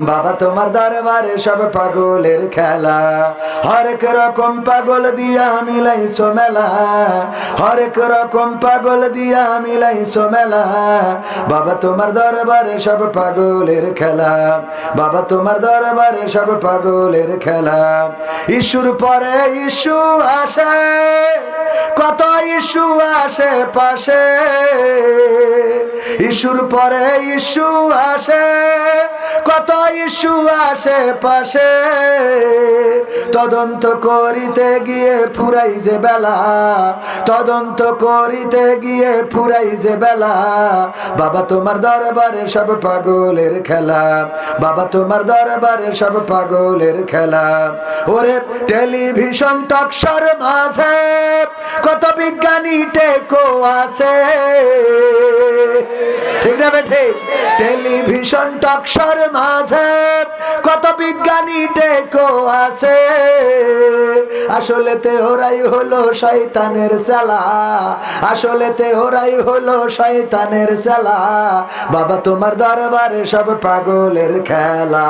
বাবা, তোমার দরবারে সব পাগলের খেলা। হরেক রকম পাগল দিয়া মিলাইছো মেলা। হরেক রকম পাগল দিয়া মিলাইছো মেলা। বাবা, তোমার দরবারে সব পাগলের খেলা। বাবা, তোমার দরবারে সব পাগলের খেলা। ইস্যুর পরে ইস্যু আসে, কত ইস্যু আসে পাশে। ইস্যুর পরে ইস্যু আসে কত ইস্যু আসে পাশে, তদন্ত করিতে গিয়ে ফুরাই যে বেলা, তদন্ত করিতে গিয়ে ফুরাই যে বেলা। বাবা তোমার দরবারে সব পাগলের খেলা, বাবা তোমার দরবারে সব পাগলের খেলা। ওরে টেলিভিশন টকশর মাঝে কত বিজ্ঞানী টেকো আছে। ঠিক না বেঠে টেলিভিশন টকশোর মাঝে কত বিজ্ঞানী টেকো আছে। আসলে তে ওরাই হলো শয়তানের চালা। আসলে তে ওরাই হলো শয়তানের চালা। বাবা তোমার দরবারে সব পাগলের খেলা।